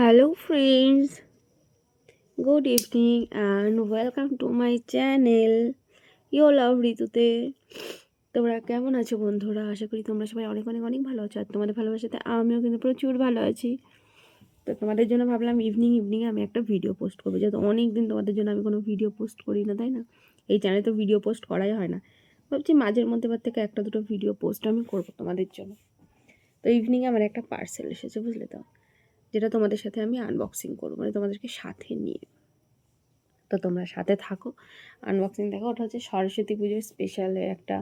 Hello friends, good evening and welcome to my channel. Your love ঋতুতে তোমরা কেমন আছো বন্ধুরা? আশা করি তোমরা সবাই অনেক অনেক অনেক ভালো আছো। আর তোমাদের ভালোবাসাতে আমিও কিন্তু প্রচুর ভালো আছি। তো তোমাদের জন্য ভাবলাম ইভিনিং ইভিনিংয়ে আমি একটা ভিডিও পোস্ট করব। যেহেতু অনেক দিন তোমাদের জন্য আমি কোনো ভিডিও পোস্ট করি না তাই না? এই চ্যানেলে তো ভিডিও পোস্ট করাই হয় না। ভাবছি মাঝের মধ্যে বার থেকে একটা দুটো ভিডিও পোস্ট আমি করব তোমাদের জন্য। তো ইভিনিংয়ে আমার একটা পার্সেল এসেছে বুঝলে তো? যেটা তোমাদের সাথে আমি আনবক্সিং করব মানে তোমাদেরকে সাথে নিয়ে। তো তোমরা সাথে থাকো। আনবক্সিং দেখো, ওটা হচ্ছে সরস্বতী পুজোর স্পেশালের একটা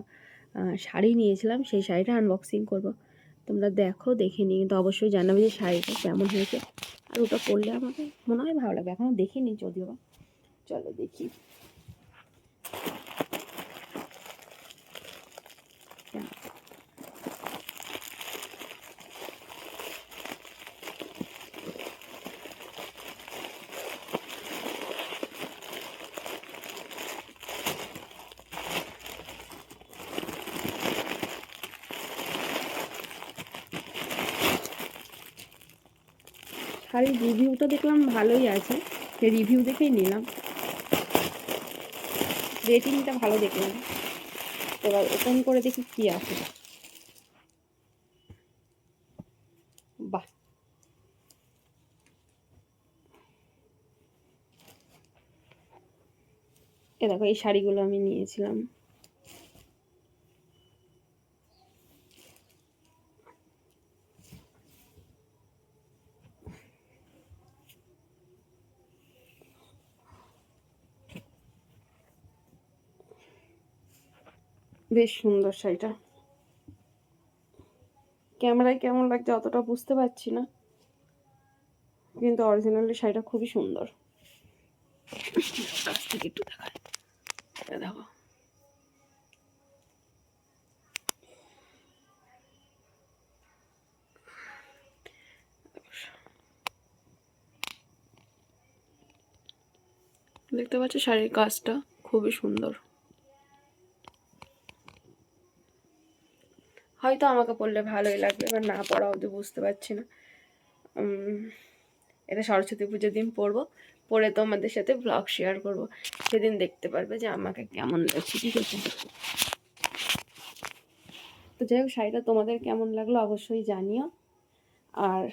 শাড়ি নিয়েছিলাম, সেই শাড়িটা আনবক্সিং করব। তোমরা দেখো, দেখে নিয়ে কিন্তু অবশ্যই জানাবে যে শাড়িটা কেমন হয়েছে। আর ওটা পরলে আমাকে মনে হয় ভালো লাগবে এখনও দেখিনি যদিও বা। চলো দেখি। শাড়ির রিভিউটা দেখলাম ভালোই আছে। রিভিউ দেখেই নিলাম। রেটিংটা ভালো দেখলাম। এবার ওপেন করে দেখি কি আছে। বাহ! এ দেখো, এই শাড়িগুলো আমি নিয়েছিলাম। বেশ সুন্দর শাড়িটা। ক্যামেরায় কেমন লাগছে অতটা বুঝতে পারছি না। কিন্তু অরিজিনালি শাড়িটা খুবই সুন্দর। একটু দেখো। দেখতে পাচ্ছ শাড়ির কাজটা খুবই সুন্দর। হয়তো আমাকে পড়লে ভালোই লাগবে, এবার না পড়া অবধি বুঝতে পারছি না। এটা সরস্বতী পুজোর দিন পরবো পরে তোমাদের সাথে ব্লগ শেয়ার করব। সেদিন দেখতে পারবে যে আমাকে কেমন লাগছে ঠিক আছে তো যাই হোক, শাড়িটা তোমাদের কেমন লাগল অবশ্যই জানিও। আর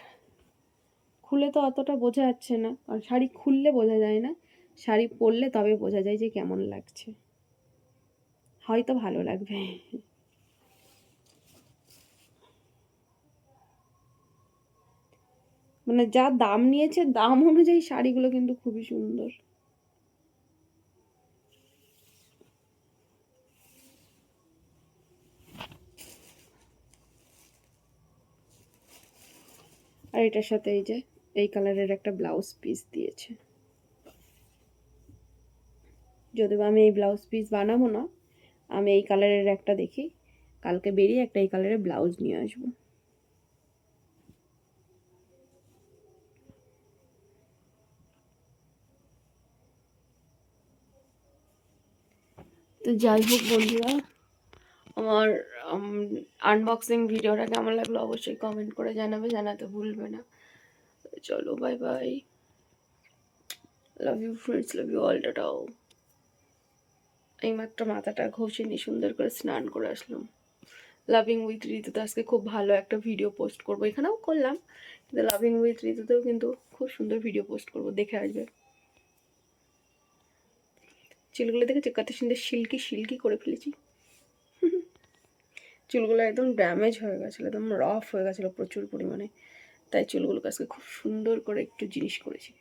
খুলে তো অতটা বোঝা যাচ্ছে না, কারণ শাড়ি খুললে বোঝা যায় না, শাড়ি পরলে তবে বোঝা যায় যে কেমন লাগছে। হয়তো ভালো লাগবে। মানে যা দাম নিয়েছে, দাম অনুযায়ী শাড়িগুলো কিন্তু খুবই সুন্দর। আর এটার সাথে এই যে, এই কালারের একটা ব্লাউজ পিস দিয়েছে। যদিও আমি এই ব্লাউজ পিস বানাবো না, আমি এই কালারের একটা দেখি, কালকে বেরিয়ে একটা এই কালারের ব্লাউজ নিয়ে আসব। তো যাই হোক বন্ধুরা, আমার আনবক্সিং ভিডিওটা কেমন লাগল অবশ্যই কমেন্ট করে জানাবে, জানাতে ভুলবে না। চলো bye bye love you friends love you all টাটাও এইমাত্র মাথাটা ঘষে নিয়ে সুন্দর করে স্নান করে আসলাম। লাভিং উইথ ঋতুতে আজকে খুব ভালো একটা ভিডিও পোস্ট করব। এখানেও করলাম, কিন্তু লাভিং উইথ ঋতুতেও কিন্তু খুব সুন্দর ভিডিও পোস্ট করব, দেখে আসবে। চুলগুলো দেখেছি? কত সুন্দর সিল্কি সিল্কি করে ফেলেছি। চুলগুলো একদম ড্যামেজ হয়ে গেছিল, একদম রফ হয়ে গেছিল প্রচুর পরিমাণে। তাই চুলগুলো আজকে খুব সুন্দর করে একটু জিনিস করেছি,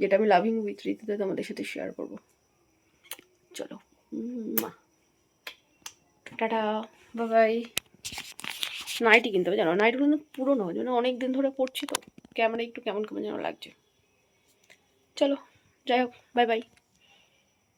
যেটা আমি লাভিং উইথ রীতিতে তোমাদের সাথে শেয়ার করব। চলো মা টাটা বাবাই নাইটি কিনতে হবে জানো নাইটগুলো কিন্তু পুরোনো, যেন অনেক দিন ধরে পড়ছি তো। ক্যামেরা একটু কেমন কেমন যেন লাগছে। চলো, যাই হোক বাই বাই